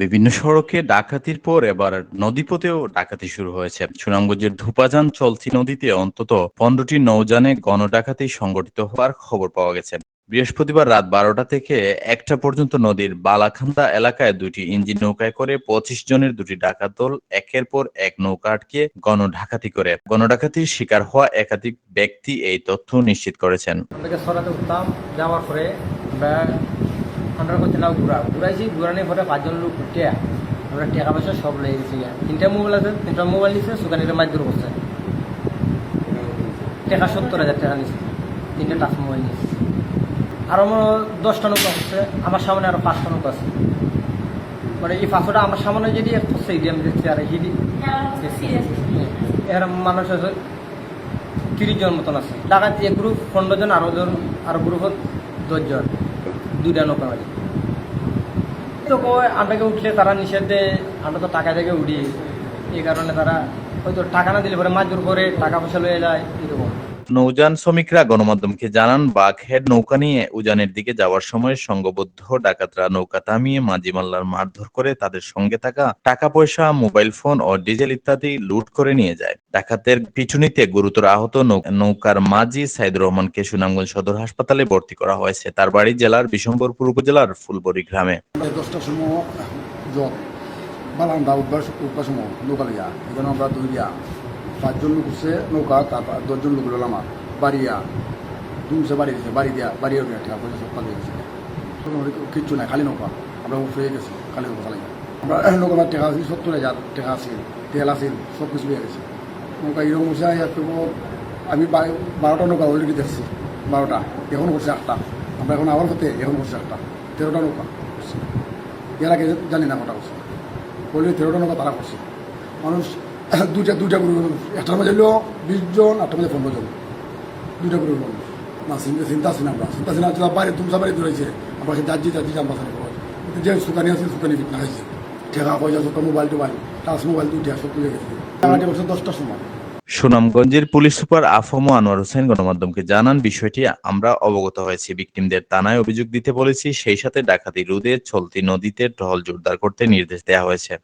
বিভিন্ন সড়কে ডাকাতির পর এবার নদীপথেও ডাকাতি শুরু হয়েছে। সুনামগঞ্জের ধুপাজান চলতি নদীতে অন্তত পনেরোটি নৌযানে গণডাকাতি সংগঠিত হওয়ার খবর পাওয়া গেছে। বৃহস্পতিবার রাত বারোটা থেকে একটা পর্যন্ত নদীর বালাখান্দা এলাকায় দুটি ইঞ্জিন নৌকায় করে পঁচিশ জনের দুটি ডাকাত দল একের পর এক নৌকা আটকে গণডাকাতি করে। গণডাকাতির শিকার হওয়া একাধিক ব্যক্তি এই তথ্য নিশ্চিত করেছেন। আমরা আমরা করছিলাম ঘুরা ঘুরাইছি ঘুরানোর পরে পাঁচজন লোক উঠে আমরা টাকা পয়সা সব লেগে গেছি। তিনটা মোবাইল আছে, তিনটা মোবাইল নিচ্ছে সুকানিটা মাছ দূর করছে টাকা সত্তর হাজার টাকা নিচ্ছে তিনটা টাচ মোবাইল নিচ্ছে আর আমার দশটা নৌকা হচ্ছে আমার সামনে আরও পাঁচটা নৌকা আছে। মানে এই পাঁচশোটা আমার সামনে যদি হচ্ছে এই আমি দেখছি আর হিডি এর মানুষ আছে তিরিশ জন মতন আছে। টাকা এক গ্রুপ পনেরো জন আরও জন আর গ্রুপত দশজন দুইটা নৌকা মারি। তো কয়, আটাকে উঠলে তারা নিষেধ, আমরা তো টাকা থেকে উঠি। এই কারণে তারা হয়তো টাকা না দিলে পরে মাজুর করে, টাকা পয়সা লয়ে যায়, এরকম। নৌযান শ্রমিকরা গণমাধ্যমকে জানান, বাঘহেড নৌকা নিয়ে উজানের দিকে যাওয়ার সময় সংঘবদ্ধ ডাকাতরা নৌকা থামিয়ে মাঝি মাল্লার মারধর করে তাদের সঙ্গে থাকা টাকা পয়সা মোবাইল ফোন ও ডিজেল ইত্যাদি লুট করে নিয়ে যায়। ডাকাতের পিছুনিতে গুরুতর আহত নৌকার মাঝি সাইদুর রহমানকে সুনামগঞ্জ সদর হাসপাতালে ভর্তি করা হয়েছে। তার বাড়ি জেলার বিশম্বরপুর উপজেলার ফুলবড়ি গ্রামে। বালান্দা উঠবার সময় নৌকা লিয়া এখানে আমরা দুই পাঁচজন লোক উঠছে, নৌকা, তারপর দশজন লোক হলো আমার বাড়িয়া। দুমসে বাড়ি দিয়েছে বাড়ি দিয়া বাড়ি উঠে টাকা পয়সা সব পালিয়ে গেছে। কিচ্ছু নাই, খালি নৌকা। আমরা উঠে গেছি, খালি নৌকা চালাই আমরা নৌকা আমার টাকা আছে, সত্তর হাজার টাকা আছে, তেল আছে সব কিছু হয়ে গেছে। নৌকা এরকম বসে আমি বারো- বারোটা নৌকা অলরেডি দেখছি, বারোটা। এখন করছে আটটা। আমরা এখন আবার হতে এখন করছে আটটা। তেরোটা নৌকা এর আগে জানি না কটা করছে বললি তেরোটা নৌকা তারা করছে। মানুষ দুইটা দুইটা গ্রুপ একটার মাঝে হলো বিশ জন আটটার মাঝে পনেরো জন। দুইটা গ্রুপ মানুষ। না চিন্তা আছে না আমরা। চিন্তা আছে না বাইরে তুমসা বাড়ি দৌড়াইছে আমরা যাচ্ছি যাচ্ছি জাম্বা খবর কিন্তু যে সুকানি আছে, সুকানি বিট না খাইছে। ঠেকা পয়সা সব মোবাইল টোবাইল, টাচ মোবাইল দুইটা সব তুলে গেছে। দশটার সময়। সুনামগঞ্জের পুলিশ সুপার আফম আনোয়ার হোসেন গণমাধ্যমকে জানান, বিষয়টি আমরা অবগত হয়েছি। ভিকটিমদের থানায় অভিযোগ দিতে বলেছি, সেই সাথে ডাকাতি রোধে চলতি নদীতে টহল জোরদার করতে নির্দেশ দেওয়া হয়েছে।